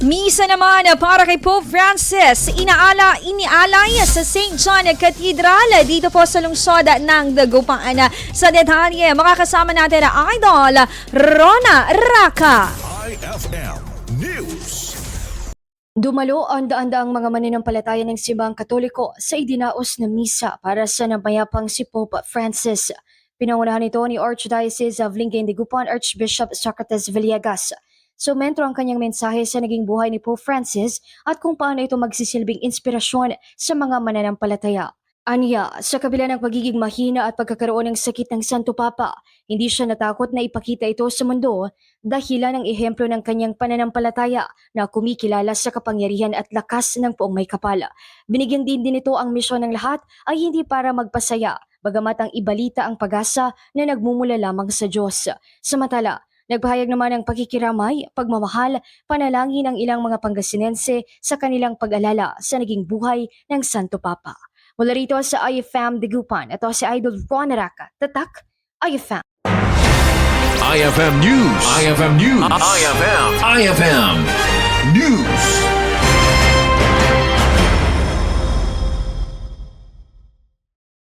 Misa naman para kay Pope Francis, inaala, inialay sa St. John Cathedral dito po sa lungsod ng Dagupan. Sa detalye, makakasama natin ang idol, Rona Raka. IFM News. Dumalo ang daan-daang mga mananampalataya ng simbang katoliko sa idinaos na misa para sa namayapang si Pope Francis. Pinangunahan ito ni Archdiocese of Lingayen de Gupan Archbishop Socrates Villegas. Sumentro ang kanyang mensahe sa naging buhay ni Pope Francis at kung paano ito magsisilbing inspirasyon sa mga mananampalataya. Anya, sa kabila ng pagiging mahina at pagkakaroon ng sakit ng Santo Papa, hindi siya natakot na ipakita ito sa mundo dahilan ng ehemplo ng kanyang pananampalataya na kumikilala sa kapangyarihan at lakas ng poong may kapala. Binigyan din din ito ang misyon ng lahat ay hindi para magpasaya, bagamat ang ibalita ang pag-asa na nagmumula lamang sa Diyos. Samantala, Nagpahayag naman ng pakikiramay, pagmamahal, panalangin ng ilang mga Pangasinense sa kanilang pag-alala sa naging buhay ng Santo Papa. Mula rito sa IFM Digupan, ito si Idol Ron Raka. Tatak, IFM. IFM News. IFM News. IFM. IFM News.